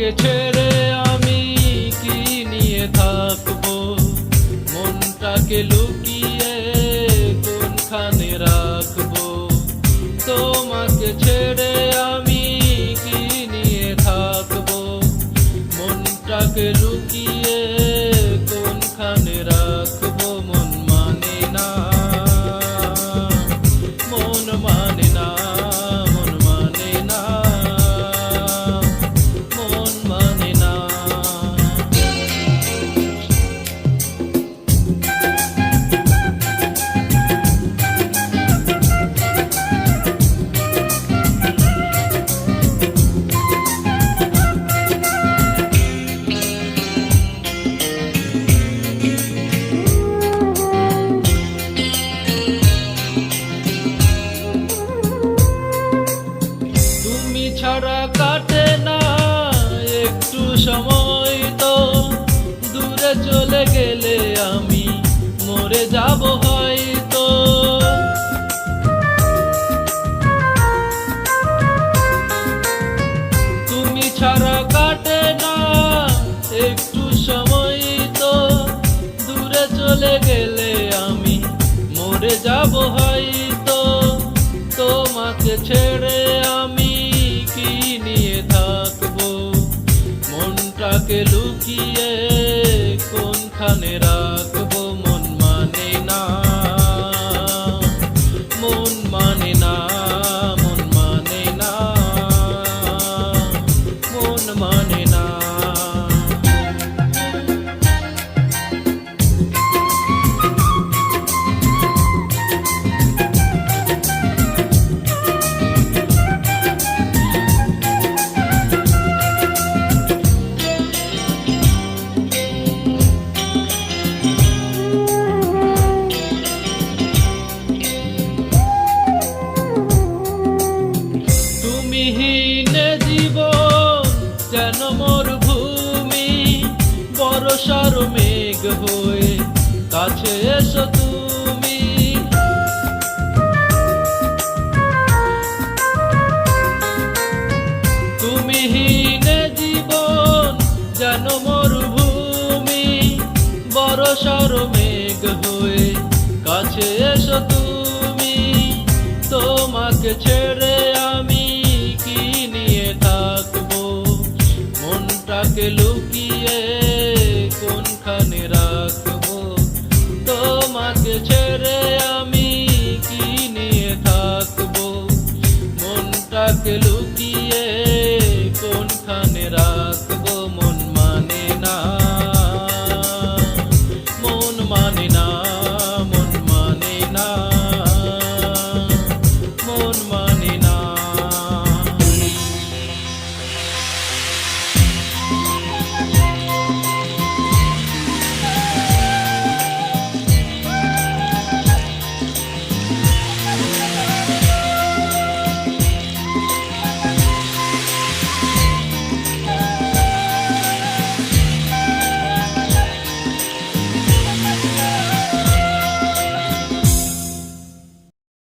তোমাকে ছেড়ে আমি কি নিয়ে থাকব? মনটাকে লুকিয়ে কোনখানে রাখব? তোমাকে ছেড়ে আমি কি নিয়ে থাকব? মনটাকে লুকিয়ে সময় তো দূরে চলে গেলে আমি মরে যাব হয়তো। তুমি ছাড়া কাটে না, একটু সময় তো দূরে চলে গেলে আমি মরে যাব হয়তো। তোমাকে ছেড়ে আমি মনটাকে লুকিয়ে কোনখানে রাখব? বরসার মেঘ হয়ে কাছে এসো তুমি। তুমি হীনে জীবন, যেন মরুভূমি। ভূমি বরসার মেঘ হয়ে কাছে এসো তুমি। তোমাকে ছেড়ে আমি কি নিয়ে থাকব? মনটাকে লুকিয়ে কোনখানে রাখব? তোমাকে ছেড়ে